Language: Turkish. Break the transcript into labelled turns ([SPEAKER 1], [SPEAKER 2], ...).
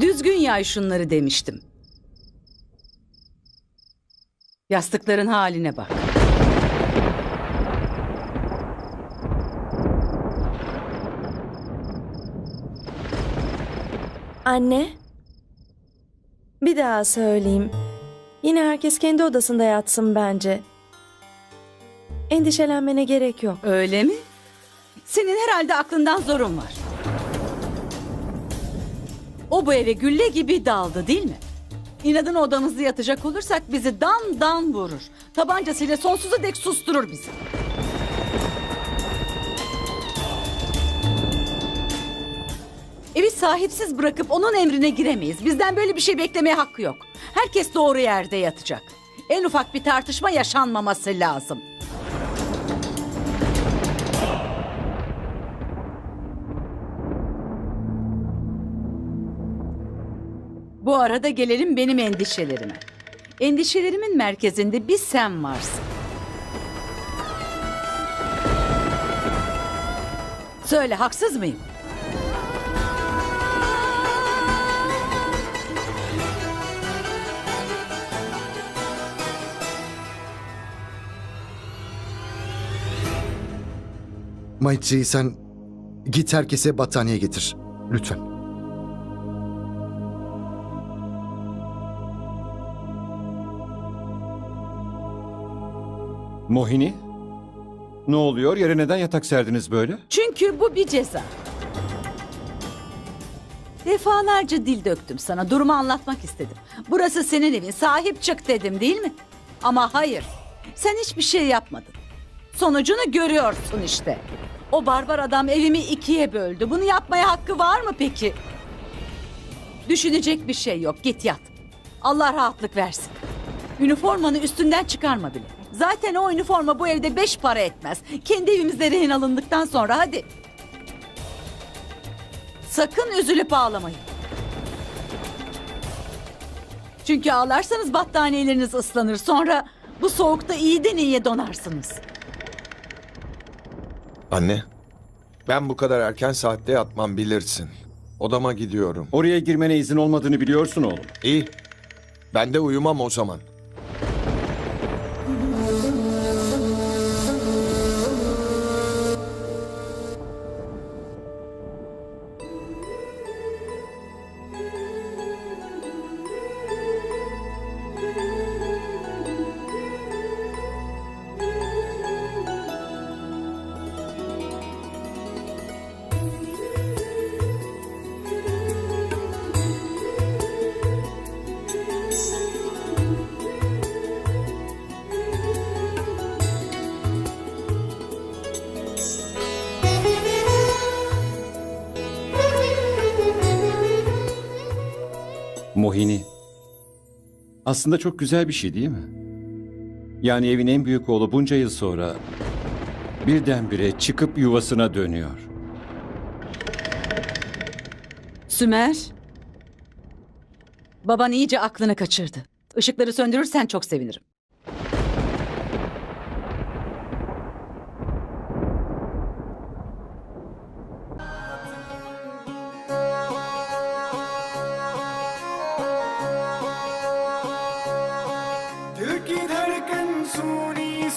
[SPEAKER 1] Düzgün yay şunları demiştim. Yastıkların haline bak.
[SPEAKER 2] Anne. Bir daha söyleyeyim. Yine herkes kendi odasında yatsın bence. Endişelenmene gerek yok.
[SPEAKER 1] Öyle mi? Senin herhalde aklından zorun var. O bu eve gülle gibi daldı değil mi? İnadına odamızda yatacak olursak bizi dan dan vurur. Tabancasıyla sonsuza dek susturur bizi. Evi sahipsiz bırakıp onun emrine giremeyiz. Bizden böyle bir şey beklemeye hakkı yok. Herkes doğru yerde yatacak. En ufak bir tartışma yaşanmaması lazım. Bu arada gelelim benim endişelerime. Endişelerimin merkezinde bir sen varsın. Söyle haksız mıyım?
[SPEAKER 3] Maitri sen git herkese battaniye getir. Lütfen.
[SPEAKER 4] Mohini? Ne oluyor? Yere neden yatak serdiniz böyle?
[SPEAKER 1] Çünkü bu bir ceza. Defalarca dil döktüm sana. Durumu anlatmak istedim. Burası senin evin. Sahip çık dedim değil mi? Ama hayır. Sen hiçbir şey yapmadın. Sonucunu görüyorsun işte. O barbar adam evimi ikiye böldü. Bunu yapmaya hakkı var mı peki? Düşünecek bir şey yok. Git yat. Allah rahatlık versin. Üniformanı üstünden çıkarma bile. Zaten o üniforma bu evde beş para etmez. Kendi evimizde rehin alındıktan sonra hadi. Sakın üzülüp ağlamayın. Çünkü ağlarsanız battaniyeleriniz ıslanır. Sonra bu soğukta iyiden iyiye donarsınız.
[SPEAKER 5] Anne, ben bu kadar erken saatte yatmam bilirsin. Odama gidiyorum.
[SPEAKER 4] Oraya girmene izin olmadığını biliyorsun oğlum.
[SPEAKER 5] İyi, ben de uyumam o zaman.
[SPEAKER 4] Mohini. Aslında çok güzel bir şey değil mi? Yani evin en büyük oğlu bunca yıl sonra birdenbire çıkıp yuvasına dönüyor.
[SPEAKER 1] Sümer. Baban iyice aklını kaçırdı. Işıkları söndürürsen çok sevinirim.